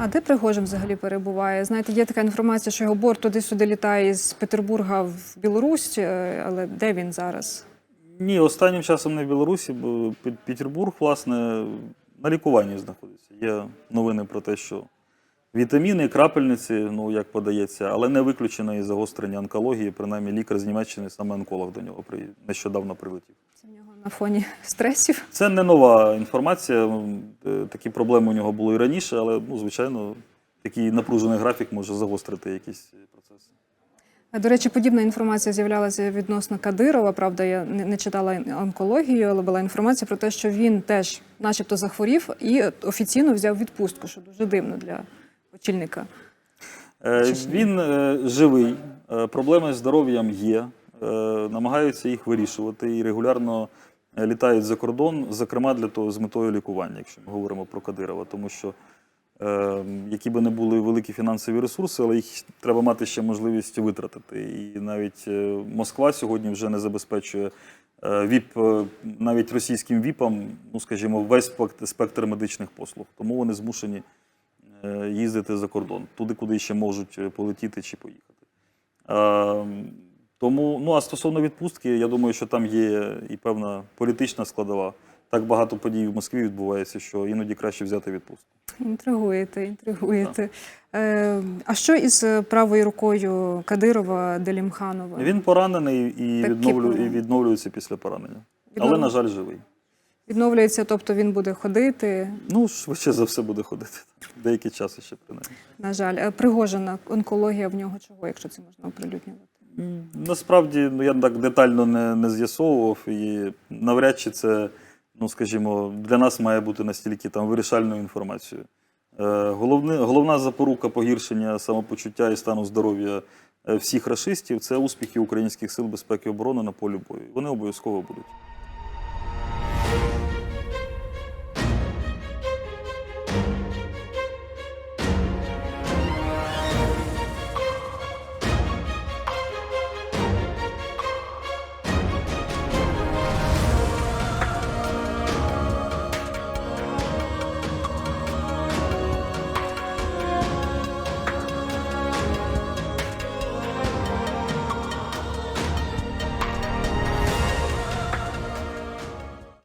А де Пригожин взагалі перебуває? Знаєте, є така інформація, що його борт туди-сюди літає з Петербурга в Білорусь, е, але де він зараз? Ні, останнім часом не в Білорусі, бо Пет- Петербург, власне, на лікуванні знаходиться. Є новини про те, що вітаміни, крапельниці, ну як подається, але не виключено і загострення онкології. Принаймні, лікар з Німеччини, саме онколог до нього при... нещодавно прилетів. На фоні стресів. Це не нова інформація. е, Такі проблеми у нього були і раніше, але ну, звичайно, такий напружений графік може загострити якісь процеси. До речі, подібна інформація з'являлася відносно Кадирова. Правда, я не, читала онкологію, але була інформація про те, що він теж, начебто, захворів і офіційно взяв відпустку, що дуже дивно для очільника. Е, Він е, живий, проблеми з здоров'ям є, намагаються їх вирішувати і регулярно е, літають за кордон, зокрема для того з метою лікування, якщо ми говоримо про Кадирова, тому що е, які би не були великі фінансові ресурси, але їх треба мати ще можливість витратити. І навіть е, Москва сьогодні вже не забезпечує е, ВІП навіть російським ВІПам, ну скажімо, весь спектр медичних послуг. Тому вони змушені їздити за кордон, туди, куди ще можуть полетіти чи поїхати. Тому, ну а стосовно відпустки, я думаю, що там є і певна політична складова. Так багато подій в Москві відбувається, що іноді краще взяти відпустку. Інтригуєте, інтригуєте. Е, а що із правою рукою Кадирова Делімханова? Він поранений і, відновлю, і відновлюється після поранення. Але, на жаль, живий. Відновлюється, тобто він буде ходити. Ну, швидше за все буде ходити. Деякий час ще принаймні. На жаль, Е, Пригожина, онкологія в нього чого, якщо це можна оприлюднювати? Насправді, ну я так детально не, не з'ясовував, і навряд чи це, ну скажімо, для нас має бути настільки там вирішальною інформацією. Е, головне, головна запорука погіршення самопочуття і стану здоров'я е, всіх расистів це успіхи українських сил безпеки і оборони на полі бою. Вони обов'язково будуть.